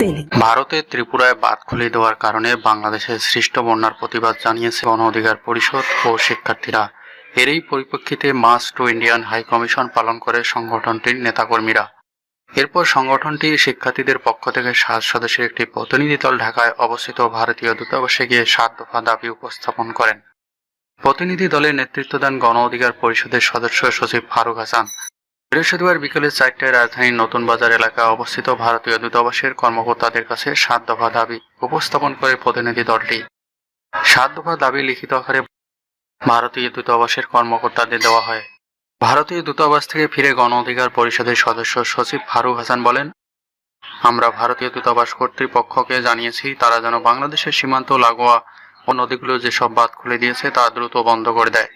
তেলে ভারতে ত্রিপুরায় বাঁধ খুলে দেওয়ার কারণে বাংলাদেশের সৃষ্ট বন্যার প্রতিবাদ জানিয়েছে গণ অধিকার পরিষদ ও শিক্ষার্থীরা। এরই পরিপ্রেক্ষিতে মাস টু ইন্ডিয়ান হাই কমিশন পালন করে সংগঠনটির নেতাকর্মীরা। এরপর সংগঠনটি শিক্ষার্থীদের পক্ষ থেকে সাত সদস্যের একটি প্রতিনিধি দল ঢাকায় অবস্থিত ভারতীয় দূতাবাসে গিয়ে সাত দফা দাবি উপস্থাপন করেন। প্রতিনিধি দলের নেতৃত্ব দেন গণ অধিকার পরিষদের সদস্য সচিব ফারুক হাসান। বৃহস্পতিবার বিকেলে চারটায় রাজধানীর নতুন বাজার এলাকায় অবস্থিত ভারতীয় দূতাবাসের কর্মকর্তাদের কাছে সাত দফা দাবি উপস্থাপন করে প্রতিনিধি দলটি। সাত দফা দাবি লিখিত আকারে ভারতীয় দূতাবাসের কর্মকর্তাদের দেওয়া হয়। ভারতীয় দূতাবাস থেকে ফিরে গণ অধিকার পরিষদের সদস্য সচিব ফারুক হাসান বলেন, আমরা ভারতীয় দূতাবাস কর্তৃপক্ষকে জানিয়েছি, তারা যেন বাংলাদেশের সীমান্ত লাগোয়া ও নদীগুলো যেসব বাঁধ খুলে দিয়েছে, তা দ্রুত বন্ধ করে দেয়।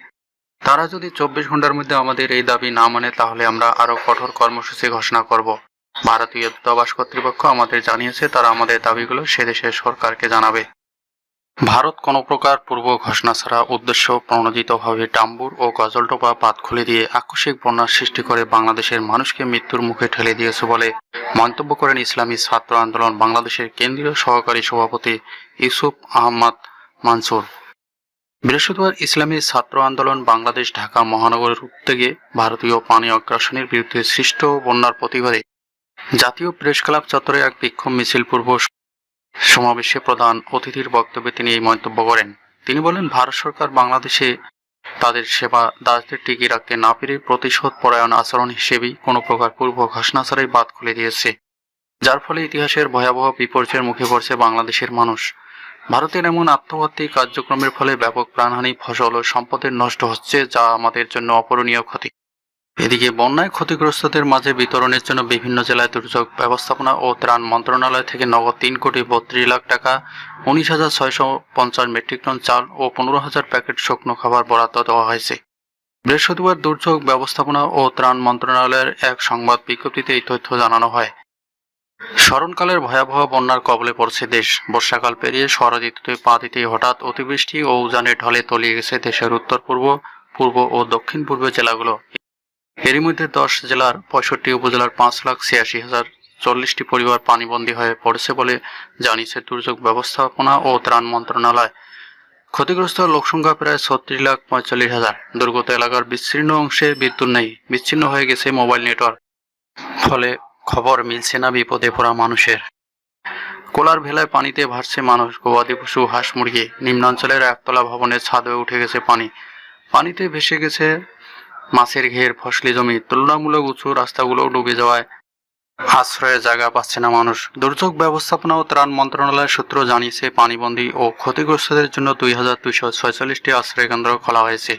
তারা যদি চব্বিশ ঘণ্টার মধ্যে আমাদের এই দাবি না মানে তাহলে আমরা আরও কঠোর কর্মসূচি ঘোষণা করব। ভারতীয় দূতাবাস কর্তৃপক্ষ আমাদের জানিয়েছে, তারা আমাদের দাবিগুলো সে দেশের সরকারকে জানাবে। ভারত কোনো প্রকার পূর্ব ঘোষণা ছাড়া উদ্দেশ্য প্রণোদিতভাবে ডাম্বুর ও গজলটোপা পাত খুলে দিয়ে আকস্মিক বন্যার সৃষ্টি করে বাংলাদেশের মানুষকে মৃত্যুর মুখে ঠেলে দিয়েছে বলে মন্তব্য করেন ইসলামী ছাত্র আন্দোলন বাংলাদেশের কেন্দ্রীয় সহকারী সভাপতি ইউসুফ আহমদ মানসুর। বৃহস্পতিবার ইসলামী ছাত্র আন্দোলন বাংলাদেশ ঢাকা মহানগরের উদ্যোগে ভারতীয় পানি অগ্রাসনের বিরুদ্ধে সৃষ্ট বন্যার প্রতিবাদে জাতীয় প্রেস ক্লাব চত্বরে এক বিক্ষোভ মিছিল পূর্ব সমাবেশে প্রধান অতিথির বক্তব্যে তিনি এই মন্তব্য করেন। তিনি বলেন, ভারত সরকার বাংলাদেশে তাদের সেবা দাসদের টিকিয়ে রাখতে না পেরে প্রতিশোধ পরায়ণ আচরণ হিসেবেই কোনো প্রকার পূর্ব ঘোষণা ছাড়াই বাদ খুলে দিয়েছে, যার ফলে ইতিহাসের ভয়াবহ বিপর্যয়ের মুখে পড়ছে বাংলাদেশের মানুষ। ভারতের এমন আত্মঘাতী কার্যক্রমের ফলে ব্যাপক প্রাণহানি, ফসল ও সম্পদের নষ্ট হচ্ছে, যা আমাদের জন্য অপরণীয় ক্ষতি। এদিকে বন্যায় ক্ষতিগ্রস্তদের মাঝে বিতরণের জন্য বিভিন্ন জেলায় দুর্যোগ ব্যবস্থাপনা ও ত্রাণ মন্ত্রণালয় থেকে নগদ তিন কোটি বত্রিশ লাখ টাকা, উনিশ হাজার ছয়শো পঞ্চাশ মেট্রিক টন চাল ও পনেরো হাজার প্যাকেট শুকনো খাবার বরাদ্দ দেওয়া হয়েছে। বৃহস্পতিবার দুর্যোগ ব্যবস্থাপনা ও ত্রাণ মন্ত্রণালয়ের এক সংবাদ বিজ্ঞপ্তিতে এই তথ্য জানানো হয়। স্মরণকালের ভয়াবহ বন্যার কবলে পড়ছে দেশ। বর্ষাকাল পেরিয়ে শরৎ পা দিতেই হঠাৎ অতিবৃষ্টি ও উজানের ঢলে তলিয়ে গেছে দেশের উত্তর পূর্ব পূর্ব ও দক্ষিণ পূর্ব জেলাগুলো। এরই মধ্যে দশ জেলার পঁয়ষট্টি উপজেলার পাঁচ লাখ ছিয়াশি হাজার চল্লিশটি পরিবার পানিবন্দী হয়ে পড়েছে বলে জানিয়েছে দুর্যোগ ব্যবস্থাপনা ও ত্রাণ মন্ত্রণালয়। ক্ষতিগ্রস্ত লোকসংখ্যা প্রায় ছত্রিশ লাখ পঁয়তাল্লিশ হাজার। দুর্গত এলাকার বিচ্ছিন্ন অংশে বিদ্যুৎ নেই, বিচ্ছিন্ন হয়ে গেছে মোবাইল নেটওয়ার্ক। ফলে খবর মিলছে না বিপদে পড়া মানুষের। কোলার ভেলায় পানিতে ভাসছে মানুষ। গবাদি পশু, হাঁস মুরগি, নিম্নাঞ্চলের একতলা ভবনের ছাদে উঠে গেছে পানি। পানিতে ভেসে গেছে মাছের ঘের, ফসলি জমি। তুলনামূলক উঁচু রাস্তাগুলো ডুবে যাওয়ায় আশ্রয়ের জায়গা পাচ্ছে না মানুষ। দুর্যোগ ব্যবস্থাপনা ও ত্রাণ মন্ত্রণালয়ের সূত্র জানিয়েছে, পানিবন্দী ও ক্ষতিগ্রস্তদের জন্য দুই হাজার দুইশো ছয়চল্লিশটি আশ্রয় কেন্দ্র খোলা হয়েছে।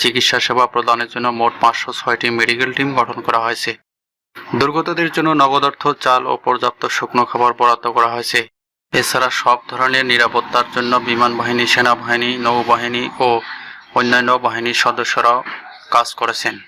চিকিৎসা সেবা প্রদানের জন্য মোট পাঁচশো ছয়টি মেডিকেল টিম গঠন করা হয়েছে। দুর্গতদের জন্য নগদ অর্থ, চাল ও পর্যাপ্ত শুকনো খাবার বরাদ্দ করা হয়েছে। এছাড়া সব ধরনের নিরাপত্তার জন্য বিমান বাহিনী, সেনাবাহিনী, নৌবাহিনী ও অন্যান্য বাহিনীর সদস্যরাও কাজ করেছেন।